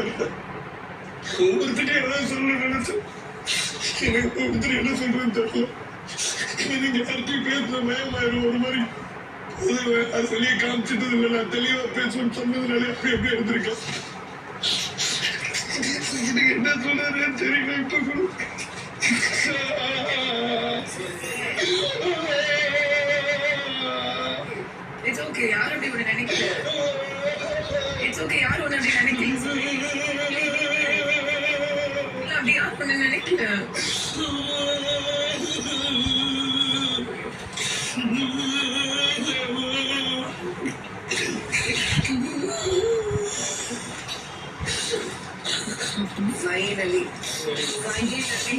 தெரியல ஒவ்வொருத்தரும் என்ன சொல்ல நினைச்சேன் எனக்கு ஒருத்தர் என்ன சொல்றதுன்னு தெரியல. நீங்க யார்கிட்டயும் பேசுன பயமாயிரும் ஒரு மாதிரி அது அது வெளியே காமிச்சிட்டது இல்லை. நான் தெளிவா பேசணும்னு சொன்னதுனால அப்படி அப்படியே இருந்திருக்கேன். எனக்கு என்ன சொல்றதுன்னு தெரியல. இப்ப கூட இட்ஸ் ஓகே ஓகே யாரும் ஒன்று அப்படி நினைக்கல இல்ல அப்படி யாரும் ஒன்று நினைக்கல ஃபைனலி ஃபைனலி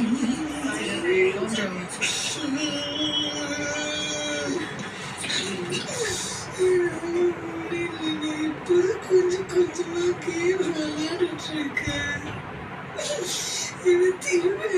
ஃபைனலி கொஞ்சம் கொஞ்சமா கேம் விளையாடிட்டு இருக்கேன் எனக்கு திரும்பி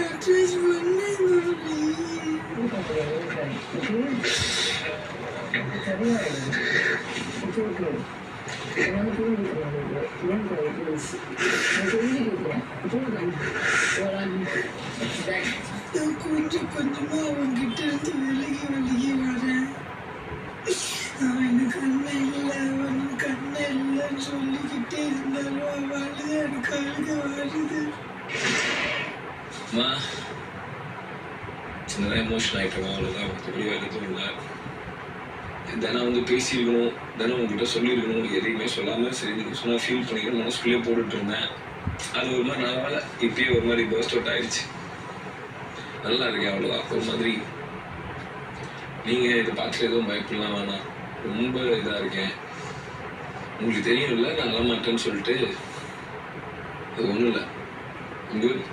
கொஞ்சம் கொஞ்சமா அவன்கிட்ட அம்மா சின்னதாக எமோஷன் ஆகிட்டோம் அவ்வளோதான் மற்றபடி வேறு எதுவும் இல்லை. தினம் வந்து பேசியிருக்கணும் தினம் உங்ககிட்ட சொல்லியிருக்கணும் எதையுமே சொல்லாமல் சரி நீங்கள் சொன்னால் ஃபீல் பண்ணிக்கணும் மனசுக்குள்ளேயே போட்டுட்டு இருந்தேன். அது ஒரு மாதிரி நல்லா இப்பயே ஒரு மாதிரி பர்ஸ்ட் அவுட் ஆயிடுச்சு நல்லா இருக்கேன் அவ்வளோதான் ஒரு மாதிரி. நீங்கள் இதை பார்த்துட்டு எதுவும் பயப்படலாம் வேணாம். ரொம்ப இதாக இருக்கேன். உங்களுக்கு தெரியும்ல நான் அழ மாட்டேன்னு சொல்லிட்டு அது ஒன்றும் இல்லை குட்